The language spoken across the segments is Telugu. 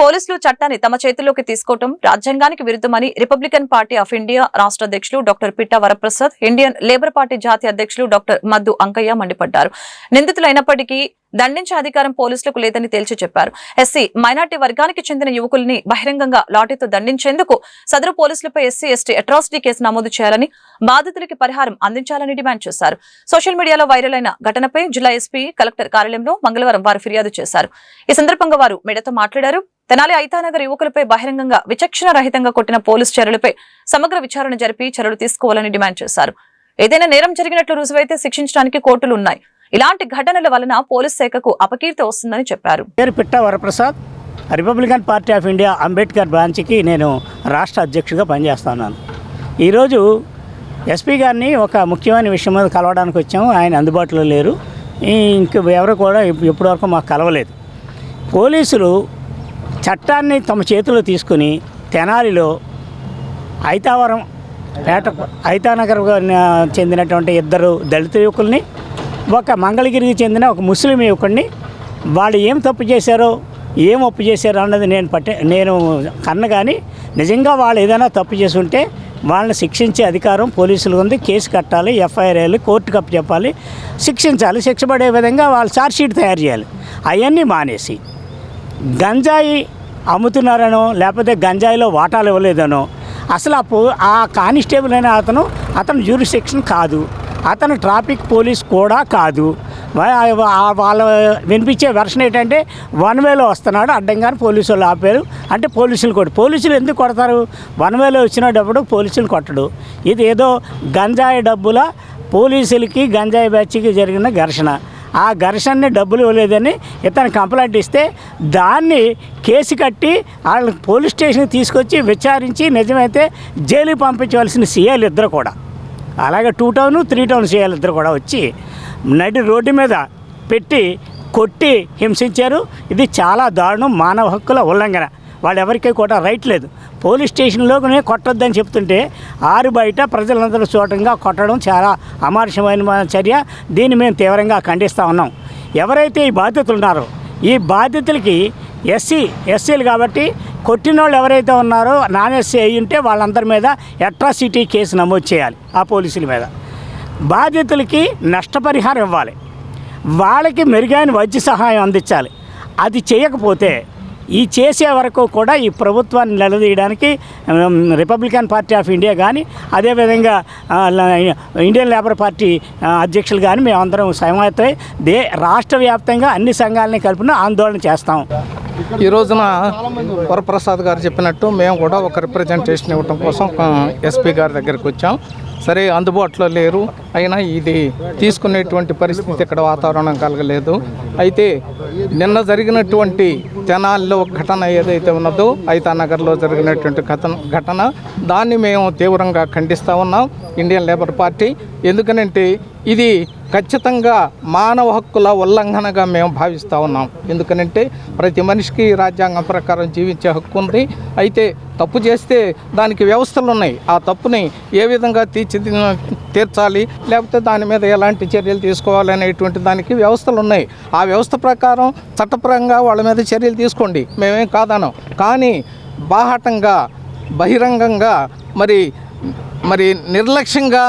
పోలీసులు చట్టాన్ని తమ చేతుల్లోకి తీసుకోవటం రాజ్యాంగానికి విరుద్ధమని రిపబ్లికన్ పార్టీ ఆఫ్ ఇండియా రాష్ట్ర అధ్యక్షులు doctor Pitta Varaprasad Indian labour party జాతీయ అధ్యక్షులు డాక్టర్ మద్దు అంకయ్య మండిపడ్డారు. నిందితులైనప్పటికీ దండించే అధికారం పోలీసులకు లేదని తేల్చి చెప్పారు. ఎస్సీ మైనార్టీ వర్గానికి చెందిన యువకుల్ని బహిరంగంగా లాఠీతో దండించేందుకు సదరు పోలీసులపై ఎస్సీ ఎస్టీ అట్రాసిటీ కేసు నమోదు చేయాలని బాధితులకి పరిహారం అందించాలని డిమాండ్ చేశారు. సోషల్ మీడియాలో వైరల్ అయిన ఘటనపై జిల్లా ఎస్పీ కలెక్టర్ కార్యాలయంలో మంగళవారం వారు ఫిర్యాదు చేశారు. ఈ సందర్భంగా వారు మీడియాతో మాట్లాడారు. తెనాలి ఐతానగర్ యువకులపై బహిరంగంగా విచక్షణ రహితంగా కొట్టిన పోలీసు చర్యలపై సమగ్ర విచారణ జరిపి చర్యలు తీసుకోవాలని డిమాండ్ చేశారు. ఏదైనా నేరం జరిగినట్లు రుజువైతే శిక్షించడానికి కోర్టులు ఉన్నాయి. ఇలాంటి ఘటనల వలన పోలీస్ శాఖకు అపకీర్తి వస్తుందని చెప్పారు. పేరు Pitta Varaprasad. Republican party of India Ambedkar బ్రాంచ్కి నేను రాష్ట్ర అధ్యక్షుడిగా పనిచేస్తున్నాను. ఈరోజు ఎస్పీ గారిని ఒక ముఖ్యమైన విషయం మీద కలవడానికి వచ్చాము. ఆయన అందుబాటులో లేరు. ఇంక ఎవరు కూడా ఇప్పటివరకు మాకు కలవలేదు. పోలీసులు చట్టాన్ని తమ చేతిలో తీసుకుని తెనాలిలో ఐతావరం పేట ఐతానగర్ చెందినటువంటి ఇద్దరు దళిత యువకుల్ని ఒక మంగళగిరికి చెందిన ఒక ముస్లిం యువకుడిని వాళ్ళు ఏం తప్పు చేశారో ఏం ఒప్పు చేశారో అన్నది నేను పట్టే నేను కన్న కానీ నిజంగా వాళ్ళు ఏదైనా తప్పు చేసి ఉంటే వాళ్ళని శిక్షించే అధికారం పోలీసులు ఉంది. కేసు కట్టాలి ఎఫ్ఐఆర్ వేయాలి కోర్టుకు అప్పు చెప్పాలి. శిక్షించాలి. శిక్ష పడే విధంగా వాళ్ళు ఛార్జ్షీట్ తయారు చేయాలి. అవన్నీ మానేసి గంజాయి అమ్ముతున్నారనో లేకపోతే గంజాయిలో వాటాలు ఇవ్వలేదనో అసలు ఆ పో ఆ కానిస్టేబుల్ అయిన అతను అతను జ్యూరిస్డిక్షన్ కాదు. అతను ట్రాఫిక్ పోలీస్ కూడా కాదు. వాళ్ళ వినిపించే వెర్షన్ ఏంటంటే వన్ వేలో వస్తున్నాడు అడ్డంగానే పోలీసు వాళ్ళు ఆపారు. అంటే పోలీసులు కొట్టు పోలీసులు ఎందుకు కొడతారు? వన్ వేలో వచ్చినప్పుడు పోలీసులు కొట్టడు. ఇది ఏదో గంజాయి డబ్బుల పోలీసులకి గంజాయి బ్యాచ్కి జరిగిన ఘర్షణ. ఆ ఘర్షణని డబ్బులు ఇవ్వలేదని ఇతను కంప్లైంట్ ఇస్తే దాన్ని కేసు కట్టి వాళ్ళని పోలీస్ స్టేషన్కి తీసుకొచ్చి విచారించి నిజమైతే జైలుకి పంపించవలసిన సీఎల్ ఇద్దరు కూడా. అలాగే two town three town CL ఇద్దరు కూడా వచ్చి నడి రోడ్డు మీద పెట్టి కొట్టి హింసించారు. ఇది చాలా దారుణం మానవ హక్కుల ఉల్లంఘన. వాళ్ళెవరికీ కూడా రైట్ లేదు. పోలీస్ స్టేషన్లోనే కొట్టొద్దని చెప్తుంటే ఆరు బయట ప్రజలందరూ చూడటంగా కొట్టడం చాలా అమానుషమైన చర్య. దీన్ని మేము తీవ్రంగా ఖండిస్తూ ఉన్నాం. ఎవరైతే ఈ బాధ్యతలు ఉన్నారో ఈ బాధ్యతలకి ఎస్సీ ఎస్సీలు కాబట్టి కొట్టిన వాళ్ళు ఎవరైతే ఉన్నారో నాన్ ఎస్సీ అయి ఉంటే వాళ్ళందరి మీద అట్రాసిటీ కేసు నమోదు చేయాలి ఆ పోలీసుల మీద. బాధితులకి నష్టపరిహారం ఇవ్వాలి. వాళ్ళకి మెరుగైన వైద్య సహాయం అందించాలి. అది చేయకపోతే ఈ చేసే వరకు కూడా ఈ ప్రభుత్వాన్ని నిలదీయడానికి రిపబ్లికన్ పార్టీ ఆఫ్ ఇండియా కానీ అదేవిధంగా ఇండియన్ లేబర్ పార్టీ అధ్యక్షులు కానీ మేమందరం సమాయత్తమై దే రాష్ట్ర వ్యాప్తంగా అన్ని సంఘాలని కలిపిన ఆందోళన చేస్తాం. ఈ రోజున వరప్రసాద్ గారు చెప్పినట్టు మేము కూడా ఒక రిప్రజెంటేషన్ ఇవ్వడం కోసం ఎస్పీ గారి దగ్గరికి వచ్చాం. సరే అందుబాటులో లేరు. అయినా ఇది తీసుకునేటువంటి పరిస్థితి ఇక్కడ వాతావరణం కలగలేదు. అయితే నిన్న జరిగినటువంటి తెనాల్లో ఒక ఘటన ఏదైతే ఉన్నదో నగర్లో జరిగినటువంటి ఘటన ఘటన దాన్ని మేము తీవ్రంగా ఖండిస్తూ ఉన్నాం ఇండియన్ లేబర్ పార్టీ. ఎందుకనంటే ఇది ఖచ్చితంగా మానవ హక్కుల ఉల్లంఘనగా మేము భావిస్తూ ఉన్నాం. ఎందుకనంటే ప్రతి మనిషికి రాజ్యాంగం ప్రకారం జీవించే హక్కు ఉంది. అయితే తప్పు చేస్తే దానికి వ్యవస్థలు ఉన్నాయి ఆ తప్పుని ఏ విధంగా తీర్చి తీర్చాలి? లేకపోతే దాని మీద ఎలాంటి చర్యలు తీసుకోవాలి అనేటువంటి దానికి వ్యవస్థలు ఉన్నాయి. ఆ వ్యవస్థ ప్రకారం చట్టపరంగా వాళ్ళ మీద చర్యలు తీసుకోండి. మేమేం కాదనం. కానీ బాహటంగా బహిరంగంగా మరి మరి నిర్లక్ష్యంగా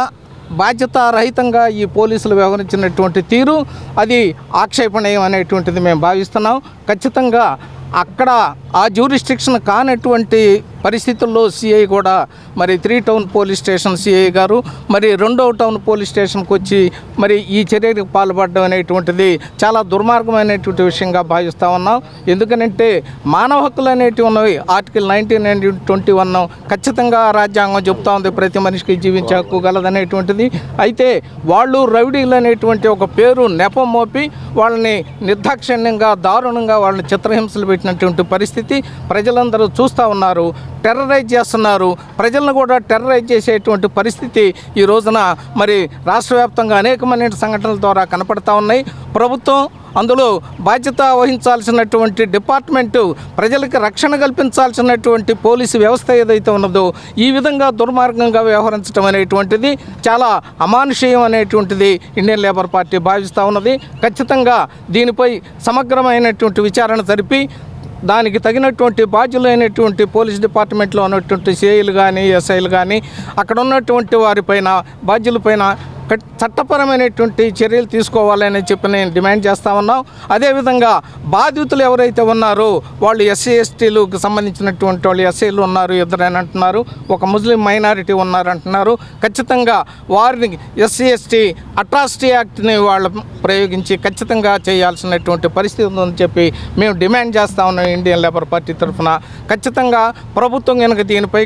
బాధ్యతారహితంగా ఈ పోలీసులు వ్యవహరించినటువంటి తీరు అది ఆక్షేపణీయం అనేటువంటిది మేము భావిస్తున్నాం. ఖచ్చితంగా అక్కడ ఆ జ్యూరిస్టిక్షన్ కానటువంటి పరిస్థితుల్లో సిఐ కూడా మరి three town police station CI గారు మరి రెండవ టౌన్ పోలీస్ స్టేషన్కి వచ్చి మరి ఈ చర్యకు పాల్పడడం అనేటువంటిది చాలా దుర్మార్గమైనటువంటి విషయంగా భావిస్తూ ఉన్నాం. ఎందుకనంటే మానవ హక్కులు అనేటివి ఉన్నవి article nineteen and twenty one ఖచ్చితంగా రాజ్యాంగం చెప్తా ఉంది. ప్రతి మనిషికి జీవించే హక్కు గలదనేటువంటిది. అయితే వాళ్ళు రౌడీలు అనేటువంటి ఒక పేరు నెపం మోపి వాళ్ళని నిర్దాక్షిణ్యంగా దారుణంగా వాళ్ళని చిత్రహింసలు పెట్టినటువంటి పరిస్థితి ప్రజలందరూ చూస్తూ ఉన్నారు. టెర్రరైజ్ చేస్తున్నారు. ప్రజలను కూడా టెర్రరైజ్ చేసేటువంటి పరిస్థితి ఈ రోజున మరి రాష్ట్ర వ్యాప్తంగా అనేకమైన సంఘటనల ద్వారా కనపడతా ఉన్నాయి. ప్రభుత్వం అందులో బాధ్యత వహించాల్సినటువంటి డిపార్ట్మెంటు ప్రజలకు రక్షణ కల్పించాల్సినటువంటి పోలీసు వ్యవస్థ ఏదైతే ఉన్నదో ఈ విధంగా దుర్మార్గంగా వ్యవహరించడం అనేటువంటిది చాలా అమానుషీయం అనేటువంటిది ఇండియన్ లేబర్ పార్టీ భావిస్తూ ఉన్నది. ఖచ్చితంగా దీనిపై సమగ్రమైనటువంటి విచారణ జరిపి దానికి తగినటువంటి బాధ్యులైనటువంటి పోలీస్ డిపార్ట్మెంట్లో ఉన్నటువంటి సిఐలు కానీ ఎస్ఐలు కానీ అక్కడ ఉన్నటువంటి వారిపైన బాధ్యులపైన చట్టపరమైనటువంటి చర్యలు తీసుకోవాలని చెప్పి నేను డిమాండ్ చేస్తా ఉన్నాం. అదేవిధంగా బాధితులు ఎవరైతే ఉన్నారో వాళ్ళు ఎస్సీ ఎస్టీలకు సంబంధించినటువంటి వాళ్ళు ఎస్సీలు ఉన్నారు ఇద్దరని అంటున్నారు. ఒక ముస్లిం మైనారిటీ ఉన్నారంటున్నారు ఖచ్చితంగా వారిని ఎస్సీ ఎస్టీ అట్రాసిటీ యాక్ట్ని వాళ్ళు ప్రయోగించి ఖచ్చితంగా చేయాల్సినటువంటి పరిస్థితి ఉందని చెప్పి మేము డిమాండ్ చేస్తా ఉన్నాం ఇండియన్ లేబర్ పార్టీ తరఫున. ఖచ్చితంగా ప్రభుత్వం కనుక దీనిపై